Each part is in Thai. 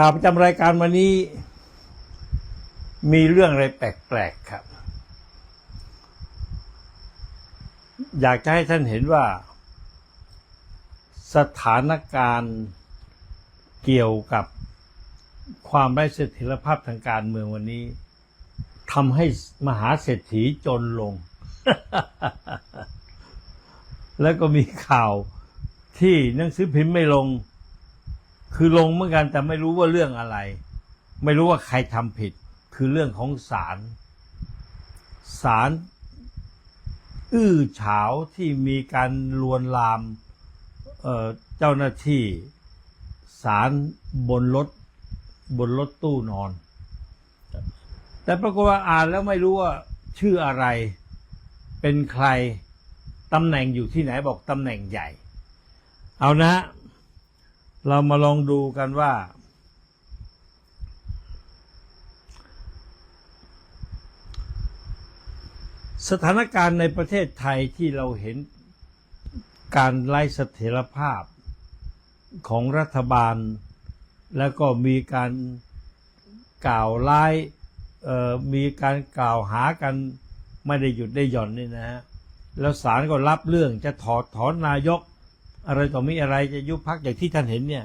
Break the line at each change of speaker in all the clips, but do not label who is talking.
ข่าวประจำรายการวันนี้ มีเรื่องอะไรแปลกๆครับ อยากจะให้ท่านเห็นว่า สถานการณ์เกี่ยวกับความไร้เสถียรภาพทางการเมืองวันนี้ทำให้มหาเศรษฐีจนลง แล้วก็มีข่าวที่หนังสือพิมพ์ไม่ลง คือลงเหมือนกันแต่ไม่รู้ว่าเรื่องอะไร ไม่รู้ว่าใครทำผิด คือเรื่องของศาลศาลอื้อเฉาที่มีการลวนลามเเจ้าหน้าที่ศาลบนรถบนรถตู้นอน แต่ปรากฏว่าอ่านแล้วไม่รู้ว่าชื่ออะไร เป็นใคร ตำแหน่งอยู่ที่ไหนบอกตำแหน่งใหญ่ เอานะ เรามาลองดูกันว่า สถานการณ์ในประเทศไทยที่เราเห็นการไล่เสถียรภาพของรัฐบาล แล้วก็มีการกล่าวไล่มีการกล่าวหากันไม่ได้หยุดได้หย่อนนี่นะฮะแล้วศาลก็รับเรื่องจะถอดถอนนายก อะไรต่อมีอะไรจะยุบพักอย่างที่ท่านเห็นเนี่ย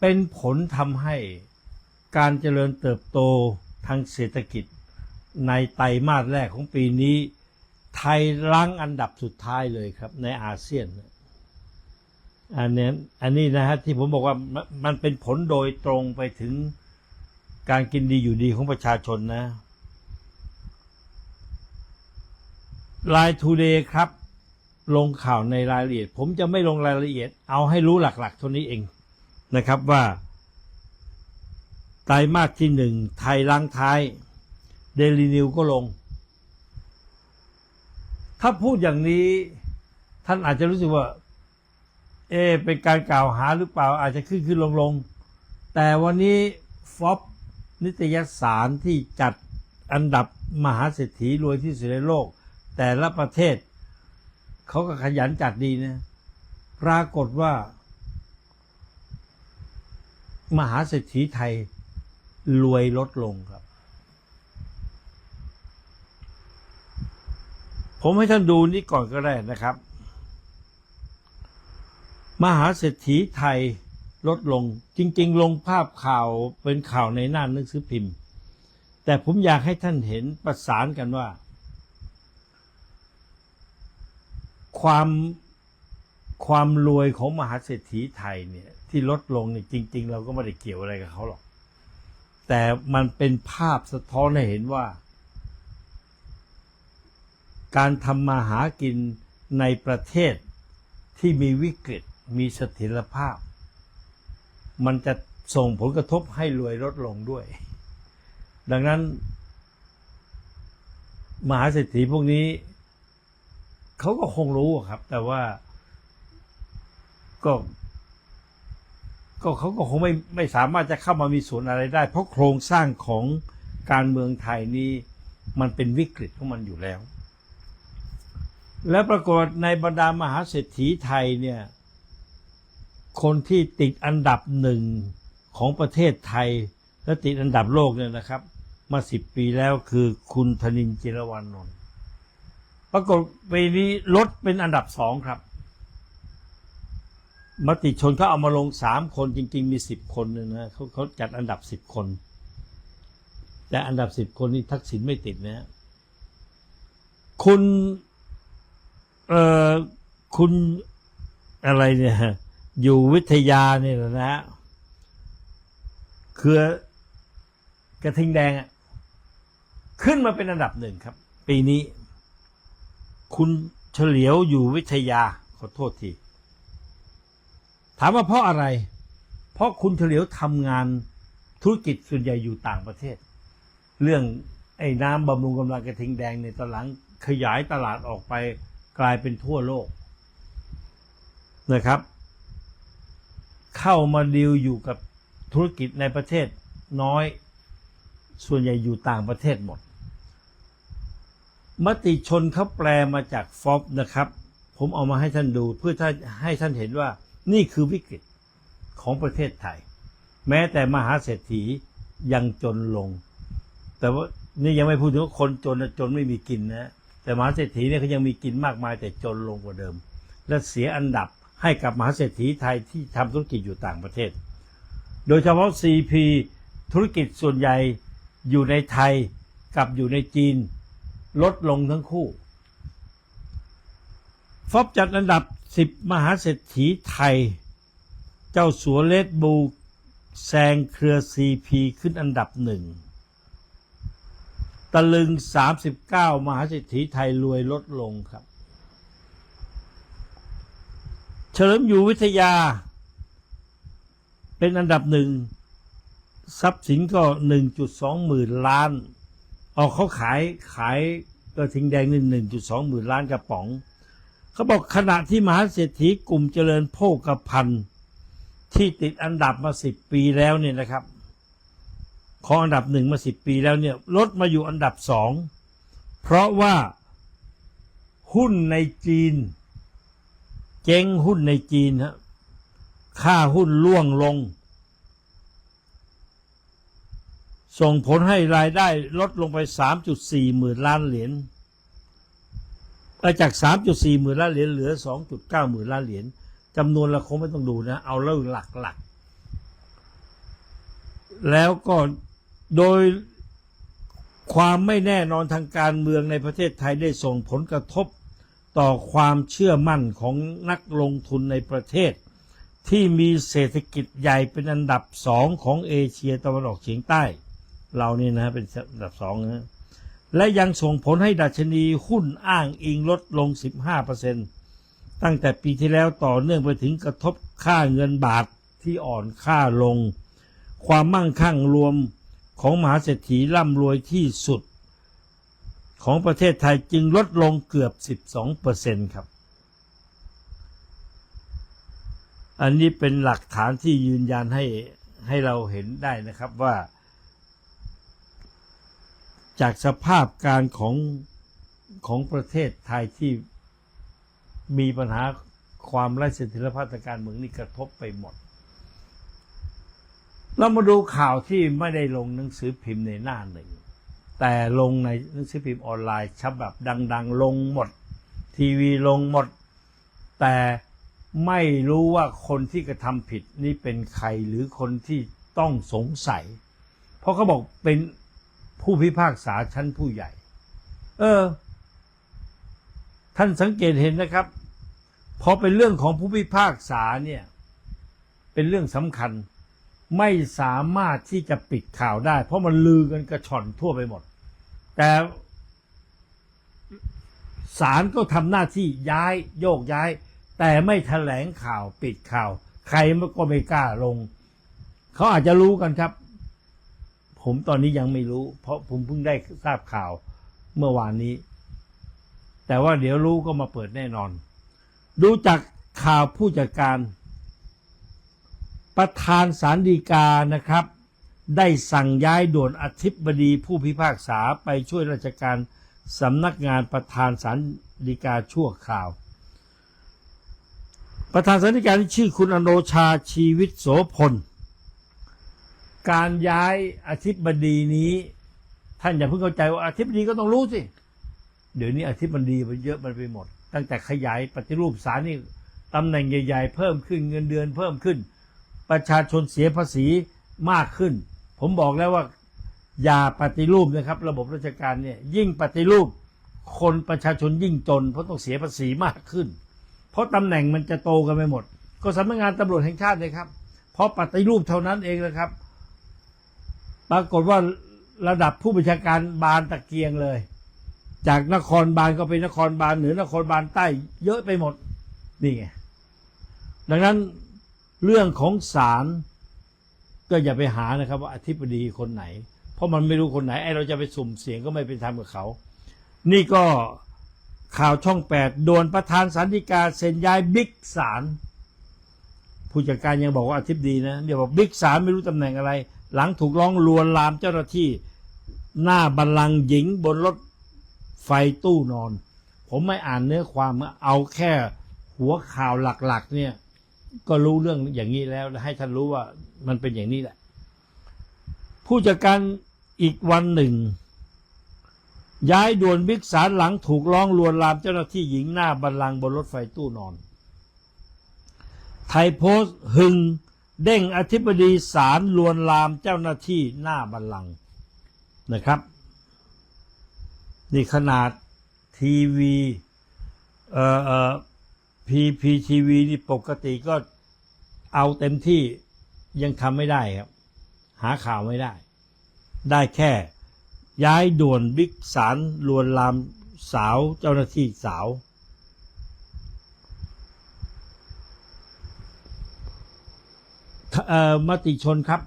เป็นผลทำให้การเจริญเติบโตทางเศรษฐกิจ ในไตรมาสแรกของปีนี้ ไทยรั้งอันดับสุดท้ายเลยครับในอาเซียน อันนี้อันนี้นะฮะที่ผมบอกว่ามันเป็นผลโดยตรงไปถึงการกินดีอยู่ดีของประชาชนนะไลทูเดย์ครับ ลงข่าวในรายละเอียด ผมจะไม่ลงรายละเอียด เอาให้รู้หลักๆเท่านี้เองนะครับว่าไตรมาสที่หนึ่งไทยล้างท้ายเดลินิวก็ลง ถ้าพูดอย่างนี้ท่านอาจจะรู้สึกว่า เอ เป็นการกล่าวหาหรือเปล่าอาจจะขึ้นขึ้นลงลงแต่วันนี้ฟอปนิตยสารที่จัดอันดับมหาเศรษฐีรวยที่สุดในโลก แต่ละประเทศ เขาก็ขยันจัดดีนะปรากฏว่า มหาเศรษฐีไทยรวยลดลงครับ ผมให้ท่านดูนี่ก่อนก็ได้นะครับ มหาเศรษฐีไทยลดลง จริง ๆ ลงภาพข่าวเป็นข่าวในหน้าหนังสือพิมพ์ แต่ผมอยากให้ท่านเห็นประสานกันว่า ความความรวยของมหาเศรษฐีไทยเนี่ย ที่ลดลงเนี่ยจริง ๆ เราก็ไม่ได้เกี่ยวอะไรกับเขาหรอก แต่มันเป็นภาพสะท้อนให้เห็นว่า การทำมาหากินในประเทศที่มีวิกฤตมีเสถียรภาพ มันจะส่งผลกระทบให้รวยลดลงด้วย ดังนั้น มหาเศรษฐีพวกนี้ เขาก็คงรู้ครับ แต่ว่าก็ ก็เขาก็คงไม่ไม่สามารถจะเข้ามามีส่วนอะไรได้ เพราะโครงสร้างของการเมืองไทยนี้มันเป็นวิกฤตของมันอยู่แล้ว และปรากฏในบรรดามหาเศรษฐีไทยเนี่ย คนที่ติดอันดับหนึ่งของประเทศไทย และติดอันดับโลกเนี่ยนะครับ มาสิบปีแล้วคือคุณธนินจิรวานนท์ ปรากฏปีนี้ลดเป็นอันดับสองครับ มติชนเขาเอามาลงสามคนจริง ๆ มีสิบคนนะเขาเขาจัดอันดับสิบคน แต่อันดับสิบคนนี้ทักษิณไม่ติดนะคุณเอ่อคุณอะไรเนี่ยอยู่วิทยาเนี่ยนะฮะคือกระทิงแดงอะขึ้นมาเป็นอันดับหนึ่งครับ ปีนี้ คุณเฉลียวอยู่วิทยาขอโทษที ถามว่าเพราะอะไร เพราะคุณเฉลียวทำงานธุรกิจส่วนใหญ่อยู่ต่างประเทศ เรื่องไอ้น้ำบำรุงกำลังกระทิงแดงในตอนหลังขยายตลาดออกไปกลายเป็นทั่วโลกนะครับ เข้ามาดีลอยู่กับธุรกิจในประเทศน้อย ส่วนใหญ่อยู่ต่างประเทศหมด มติชนเขาแปลมาจากฟอบนะครับ ผมเอามาให้ท่านดูเพื่อท่านให้ท่านเห็นว่านี่คือวิกฤตของประเทศไทย แม้แต่มหาเศรษฐียังจนลง แต่ว่านี่ยังไม่พูดถึงว่าคนจนนะจนไม่มีกินนะแต่มหาเศรษฐีเนี่ยเขายังมีกินมากมายแต่จนลงกว่าเดิม และเสียอันดับให้กับมหาเศรษฐีไทยที่ทำธุรกิจอยู่ต่างประเทศ โดยเฉพาะ CP ธุรกิจส่วนใหญ่อยู่ในไทยกับอยู่ในจีน ลดลงทั้งคู่ ฟอบจัดอันดับ 10 มหาเศรษฐีไทย เจ้าสัวเลดบูแซงเครือ CP ขึ้นอันดับหนึ่งตะลึง 39 มหาเศรษฐีไทยรวยลดลงครับ เฉลิมอยู่วิทยา เป็นอันดับหนึ่งทรัพย์สินก็ 1.2 หมื่นล้าน ออกเขาขายขายกระทิงแดงหนี่1.2หมื่นล้านกระป๋อง เขาบอกขณะที่มหาเศรษฐีกลุ่มเจริญโภคภัณฑ์ที่ติดอันดับมาสิบปีแล้วเนี่ยนะครับของอันดับหนึ่งมาสิบปีแล้วเนี่ยลดมาอยู่อันดับสองเพราะว่าหุ้นในจีน เจ๊งหุ้นในจีนฮะค่าหุ้นล่วงลง ส่งผลให้รายได้ลดลงไป 3.4 หมื่นล้านเหรียญไปจาก 3.4 หมื่นล้านเหรียญเหลือ 2.9 หมื่นล้านเหรียญจำนวนเราคงไม่ต้องดูนะ เอาเรื่องหลักๆ แล้วก็โดยความไม่แน่นอนทางการเมืองในประเทศไทยได้ส่งผลกระทบต่อความเชื่อมั่นของนักลงทุนในประเทศ ที่มีเศรษฐกิจใหญ่เป็นอันดับสองของเอเชียตะวันออกเฉียงใต้ เรานี่นะเป็นอันดับสองนะและยังส่งผลให้ดัชนีหุ้นอ้างอิงลดลง 15%ตั้งแต่ปีที่แล้วต่อเนื่องไปถึงกระทบค่าเงินบาทที่อ่อนค่าลง ความมั่งคั่งรวมของมหาเศรษฐีร่ำรวยที่สุด ของประเทศไทยจึงลดลงเกือบ 12%ครับ อันนี้เป็นหลักฐานที่ยืนยันให้ให้เราเห็นได้นะครับว่า จากสภาพการของของประเทศไทยที่มีปัญหาความไร้เสถียรภาพทางการเมืองนี่กระทบไปหมด เรามาดูข่าวที่ไม่ได้ลงหนังสือพิมพ์ในหน้าหนึ่ง แต่ลงในหนังสือพิมพ์ออนไลน์ฉบับดัง ๆ ลงหมด ทีวีลงหมด แต่ไม่รู้ว่าคนที่กระทำผิดนี่เป็นใครหรือคนที่ต้องสงสัย เพราะเขาบอกเป็น ผู้พิพากษาชั้นผู้ใหญ่ เออ ท่านสังเกตเห็นนะครับ พอเป็นเรื่องของผู้พิพากษาเนี่ย เป็นเรื่องสำคัญไม่สามารถที่จะปิดข่าวได้ เพราะมันลือกันกระชอนทั่วไปหมด แต่ศาลก็ทำหน้าที่ย้ายโยกย้าย แต่ไม่แถลงข่าวปิดข่าว ใครก็ไม่กล้าลง เขาอาจจะรู้กันครับ ผมตอนนี้ยังไม่รู้ เพราะผมเพิ่งได้ทราบข่าวเมื่อวานนี้ แต่ว่าเดี๋ยวรู้ก็มาเปิดแน่นอน ดูจากข่าวผู้จัดการ ประธานสารดีกานะครับ ได้สั่งย้ายด่วนอธิบดีผู้พิพากษาไปช่วยราชการสำนักงานประธานสารดีกาชั่วคราว ประธานสารดีกาที่ชื่อคุณอโนชาชีวิตโสพล การย้ายอธิบดีนี้ ท่านอย่าเพิ่งเข้าใจว่าอธิบดีก็ต้องรู้สิ เดี๋ยวนี้อธิบดีมันเยอะมันไปหมด ตั้งแต่ขยายปฏิรูปศาลนี่ตำแหน่งใหญ่ๆ เพิ่มขึ้นเงินเดือนเพิ่มขึ้น ประชาชนเสียภาษีมากขึ้น ผมบอกแล้วว่า อย่าปฏิรูปนะครับ ระบบราชการเนี่ย ยิ่งปฏิรูป คนประชาชนยิ่งจน เพราะต้องเสียภาษีมากขึ้น เพราะตำแหน่งมันจะโตกันไปหมด ก็สำนักงานตำรวจแห่งชาติเลยครับเพราะปฏิรูปเท่านั้นเองนะครับ ปรากฏว่าระดับผู้บัญชาการบานตะเกียงเลย จากนครบาลก็เป็นนครบาลเหนือนครบาลใต้ เยอะไปหมดนี่ไงดังนั้นเรื่องของศาลก็อย่าไปหานะครับ ว่าอธิบดีคนไหน เพราะมันไม่รู้คนไหนไอเราจะไปสุ่มเสียงก็ไม่เป็นธรรมกับเขา นี่ก็ข่าวช่องแปดโดนประธานสันติกาเซ็นย้ายบิ๊กศาลผู้จัดการยังบอกว่าอธิบดีนะเดี๋ยวบอกบิ๊กศาลไม่รู้ตำแหน่งอะไร หลังถูกร้องลวนลามเจ้าหน้าที่หน้าบัลลังก์หญิงบนรถไฟตู้นอน ผมไม่อ่านเนื้อความเอาแค่หัวข่าวหลักๆ เนี่ย ก็รู้เรื่องอย่างนี้แล้วให้ท่านรู้ว่ามันเป็นอย่างนี้แหละ ผู้จัดการอีกวันหนึ่ง ย้ายด่วนบิ๊กสารหลังถูกร้องลวนลามเจ้าหน้าที่หญิงหน้าบัลลังก์บนรถไฟตู้นอน ไทยโพสต์หึง เด้งอธิบดีศาลลวนลามเจ้าหน้าที่หน้าบัลลังก์นะครับ นี่ขนาดทีวีเอ่อเอ่อพีพีทีวีนี่ปกติก็เอาเต็มที่ยังทำไม่ได้ครับ หาข่าวไม่ได้ ได้แค่ย้ายด่วนบิ๊กสารลวนลามสาวเจ้าหน้าที่สาว เอ่อ มติชนครับ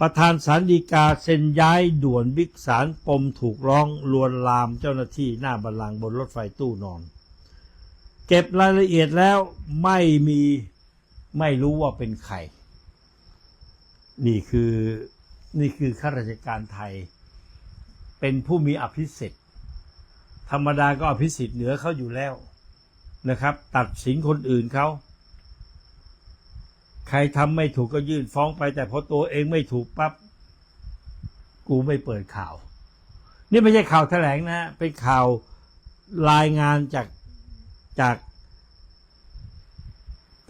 ประธานสารดีกาเซ็นย้ายด่วนบิ๊กสารปมถูกร้องลวนลามเจ้าหน้าที่หน้าบัลลังก์บนรถไฟตู้นอน เก็บรายละเอียดแล้วไม่มีไม่รู้ว่าเป็นใคร นี่คือนี่คือข้าราชการไทย เป็นผู้มีอภิสิทธิ์ธรรมดาก็อภิสิทธิ์เหนือเขาอยู่แล้วนะครับ ตัดสินคนอื่นเขา ใครทำไม่ถูกก็ยื่นฟ้องไป แต่พอตัวเองไม่ถูกปั๊บกูไม่เปิดข่าว นี่ไม่ใช่ข่าวแถลงนะ เป็นข่าวรายงานจากจาก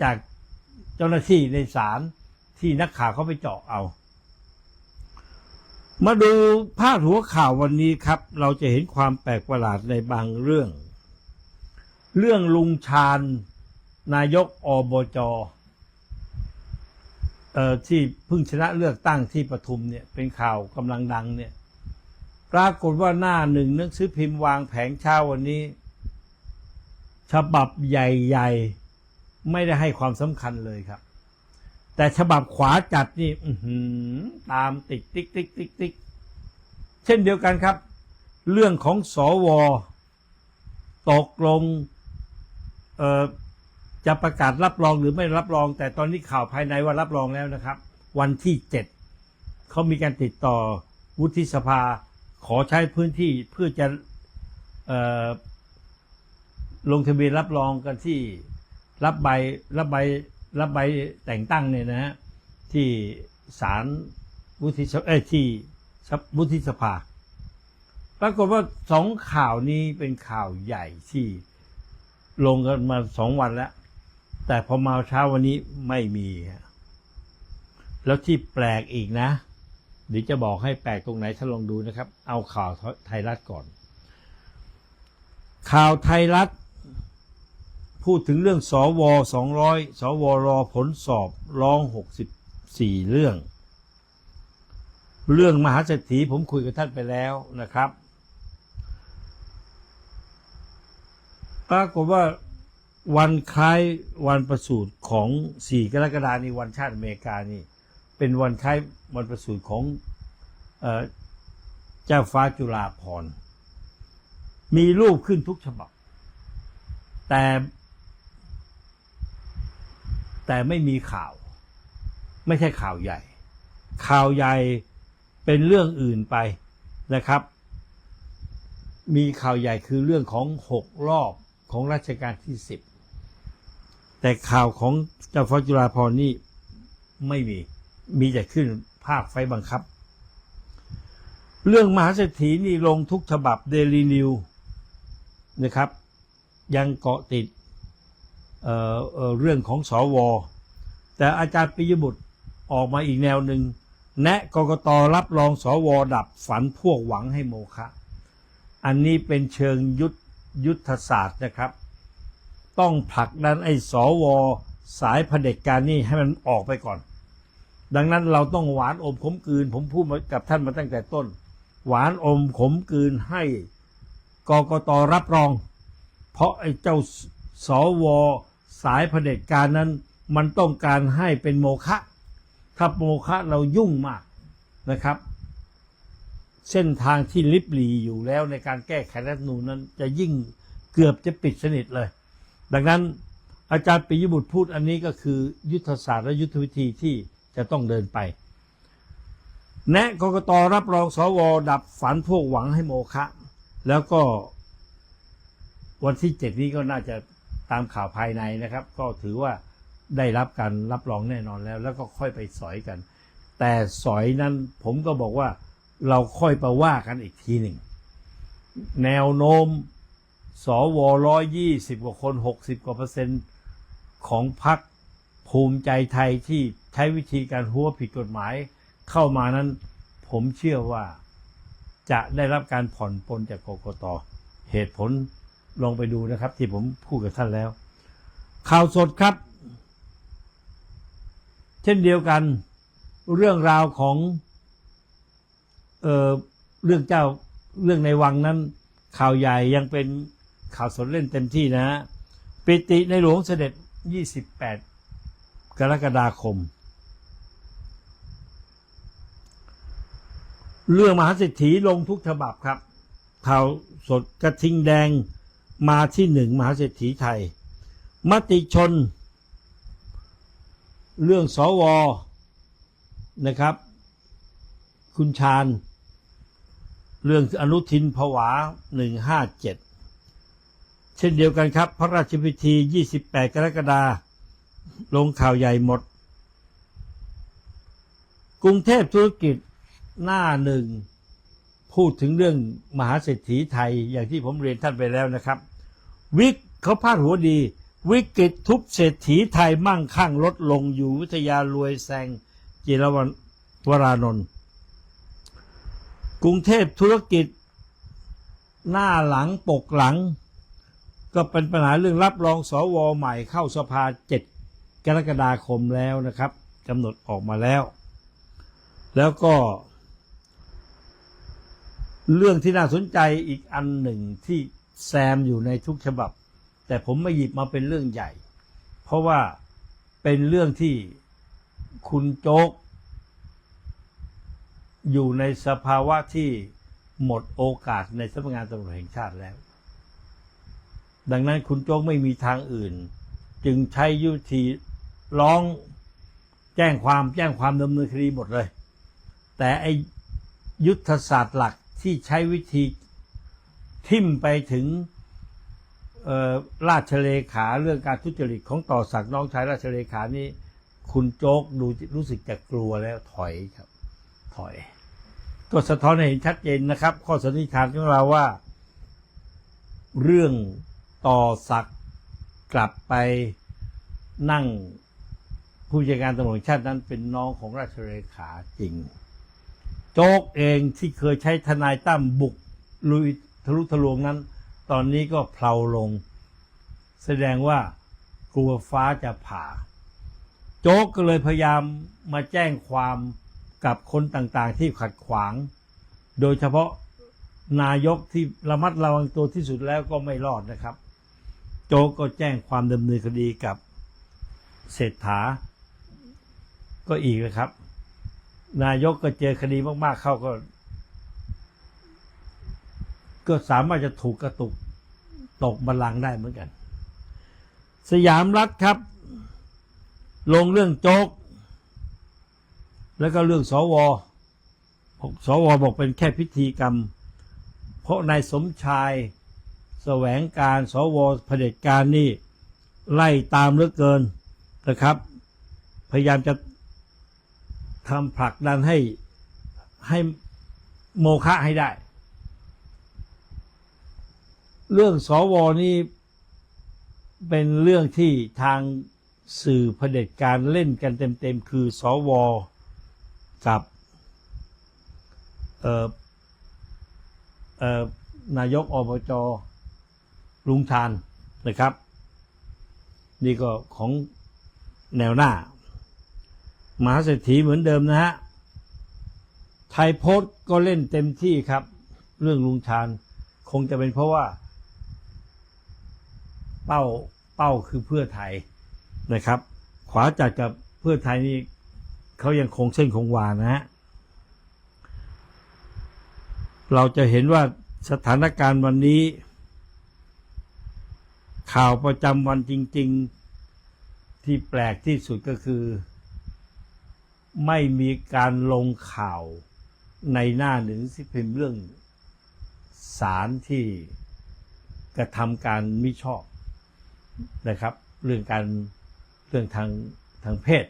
จากเจ้าหน้าที่ในศาลที่นักข่าวเขาไปเจาะเอา มาดูพาดหัวข่าววันนี้ครับ เราจะเห็นความแปลกประหลาดในบางเรื่อง เรื่องลุงชาญนายกอบจอ ที่เพิ่งชนะเลือกตั้งที่ปทุมเนี่ยเป็นข่าวกำลังดังเนี่ยปรากฏว่าหน้าหนึ่งหนังสือพิมพ์วางแผงเช้าวันนี้ ฉบับใหญ่ๆ ไม่ได้ให้ความสำคัญเลยครับ แต่ฉบับขวาจัดนี่ตามติดติ๊กติ๊กติ๊กติ๊กเช่นเดียวกันครับ เรื่องของสอวอตกลงเอ่อ จะประกาศรับรองหรือไม่รับรอง แต่ตอนนี้ข่าวภายในว่ารับรองแล้วนะครับ วันที่เจ็ดเขามีการติดต่อวุฒิสภา ขอใช้พื้นที่เพื่อจะออลงทะเบียนรับรองกันที่รับใบรับใบรับใบแต่งตั้งเนี่ยนะฮะที่ศาลวุฒิสเอ้ที่วุฒิสภาปรากฏว่าสองข่าวนี้เป็นข่าวใหญ่ที่ลงกันมาสองวันแล้ว แต่พอมาเช้าวันนี้ไม่มีฮะแล้วที่แปลกอีกนะ เดี๋ยวจะบอกให้แปลกตรงไหนถ้าลองดูนะครับ เอาข่าวไทยรัฐก่อน ข่าวไทยรัฐ พูดถึงเรื่องสวสองร้อยสวรอผลสอบร้องหกสิบสี่เรื่อง เรื่องมหาเศรษฐีผมคุยกับท่านไปแล้วนะครับปรากฏว่า วันคล้ายวันประสูติของ 4 กรกฎาคมนี้วันชาติอเมริกานี่เป็นวันคล้ายวันประสูติของเออจ้าฟ้าจุฬาภรณ์มีรูปขึ้นทุกฉบับ แต่แต่ไม่มีข่าว ไม่ใช่ข่าวใหญ่ ข่าวใหญ่เป็นเรื่องอื่นไปนะครับ มีข่าวใหญ่คือเรื่องของหกรอบของรัชกาลที่สิบ แต่ข่าวของเจ้าฟ้าจุฬาภรนี่ไม่มี มีแต่ขึ้นภาคไฟบังคับ เรื่องมหาเศรษฐีนี่ลงทุกฉบับเดลีนิวนะครับ ยังเกาะติดเเเรื่องของสอวอแต่อาจารย์ปิยบุตรออกมาอีกแนวหนึ่งแนะกกตรับรองสวดับฝันพวกหวังให้โมฆะอันนี้เป็นเชิงยุทธยุทธศาสตร์นะครับ ต้องผลักดันไอ้สวสายเผด็จการนี่ให้มันออกไปก่อน ดังนั้นเราต้องหวานอมขมกลืน ผมพูดกับท่านมาตั้งแต่ต้น หวานอมขมกลืนให้กกตรับรอง เพราะไอ้เจ้าสวสายเผด็จการนั้น มันต้องการให้เป็นโมฆะถ้าโมฆะเรายุ่งมากนะครับ เส้นทางที่ลิบหลีอยู่แล้วในการแก้ไขรัฐนูญนั้นจะยิ่งเกือบจะปิดสนิทเลย ดังนั้นอาจารย์ปิยบุตรพูดอันนี้ก็คือยุทธศาสตร์และยุทธวิธีที่จะต้องเดินไป แนะกกตรับรองสวดับฝันพวกหวังให้โมฆะแล้วก็วันที่เจ็ดนี้ก็น่าจะตามข่าวภายในนะครับ ก็ถือว่าได้รับการรับรองแน่นอนแล้ว แล้วก็ค่อยไปสอยกัน แต่สอยนั้นผมก็บอกว่าเราค่อยไปว่ากันอีกทีหนึ่ง แนวโน้ม สวร้อยยี่สิบกว่าคนหกสิบกว่าเปอร์เซ็นต์ของพรรคภูมิใจไทยที่ใช้วิธีการหัวผิดกฎหมาย เข้ามานั้น ผมเชื่อว่าจะได้รับการผ่อนปลนจากกกตเหตุผลลองไปดูนะครับ ที่ผมพูดกับท่านแล้ว ข่าวสดครับ เช่นเดียวกัน เรื่องราวของเอ่อเรื่องเจ้าเรื่องในวังนั้น ข่าวใหญ่ยังเป็น ข่าวสดเล่นเต็มที่นะฮะปิติในหลวงเสด็จ 28 กรกฎาคม เรื่องมหาเศรษฐีลงทุกฉบับครับ ข่าวสดกระทิงแดงมาที่หนึ่งมหาเศรษฐีไทย มติชน เรื่องสวนะครับ คุณชาญ เรื่องอนุทินผวา 157 เช่นเดียวกันครับ พระราชพิธี 28 กรกฎาคมลงข่าวใหญ่หมด กรุงเทพธุรกิจหน้าหนึ่ง พูดถึงเรื่องมหาเศรษฐีไทยอย่างที่ผมเรียนท่านไปแล้วนะครับ วิกเขาพาดหัวดี วิกฤตทุบเศรษฐีไทยมั่งคั่งลดลงอยู่วิทยารวยแซงจิรวันวรานนท์กรุงเทพธุรกิจ หน้าหลังปกหลัง ก็เป็นปัญหาเรื่องรับรองสวใหม่เข้าสภาเจ็ดกรกฎาคมแล้วนะครับกำหนดออกมาแล้ว แล้วก็ เรื่องที่น่าสนใจอีกอันหนึ่งที่แซมอยู่ในทุกฉบับ แต่ผมไม่หยิบมาเป็นเรื่องใหญ่ เพราะว่าเป็นเรื่องที่คุณโจ๊ก อยู่ในสภาวะที่หมดโอกาสในสำนักงานตำรวจแห่งชาติแล้ว ดังนั้นคุณโจ๊กไม่มีทางอื่น จึงใช้ยุทธีร้องแจ้งความแจ้งความดำเนินคดีหมดเลย แต่ไอยุทธศาสตร์หลักที่ใช้วิธีทิ่มไปถึงราชเลขาเรื่องการทุจริตของต่อศักน้องชายราชเลขานี้คุณโจ๊กดูรู้สึกจะกลัวแล้วถอยครับ ถอย ก็สะท้อนให้เห็นชัดเจนนะครับ ข้อสันนิษฐานของเราว่า เรื่อง ต่อศักดิ์กลับไปนั่งผู้จัดการตำรวจชาตินั้นเป็นน้องของราชเลขาจริง โจ๊กเองที่เคยใช้ทนายตั้มบุกลุยทะลุทะลวงนั้น ตอนนี้ก็เพลาลง แสดงว่ากลัวฟ้าจะผ่า โจ๊กก็เลยพยายามมาแจ้งความกับคนต่างๆที่ขัดขวาง โดยเฉพาะนายกที่ระมัดระวังตัวที่สุดแล้วก็ไม่รอดนะครับ โจก็แจ้งความดำเนินคดีกับเศรษฐา ก็อีกนะครับ นายกก็เจอคดีมาก ๆ เข้าก็ ก็สามารถจะถูกกระตุกตกบัลลังก์ได้เหมือนกัน สยามรัฐครับ ลงเรื่องโจก แล้วก็เรื่องสวสวบอกเป็นแค่พิธีกรรม เพราะนายสมชาย แสวงการสวเผด็จการนี่ไล่ตามเหลือเกินนะครับ พยายามจะทำผลักดันให้ให้โมฆะให้ได้ เรื่องสวนี่เป็นเรื่องที่ทางสื่อเผด็จการเล่นกันเต็มๆ คือสวกับเอ่อเอ่อนายกอบจ ลุงชานนะครับ นี่ก็ของแนวหน้ามหาเศรษฐีเหมือนเดิมนะฮะไทยโพสก็เล่นเต็มที่ครับ เรื่องลุงชานคงจะเป็นเพราะว่า เป้าเป้าคือเพื่อไทยนะครับ ขวาจัดกับเพื่อไทยนี่เขายังคงเส้นคงวานะฮะเราจะเห็นว่าสถานการณ์วันนี้ ข่าวประจำวันจริง ๆ ที่แปลกที่สุดก็คือ ไม่มีการลงข่าวในหน้าหนึ่งสิพิมพ์เรื่องสารที่กระทำการมิชอบนะครับ เรื่องการเรื่องทางทางเพศ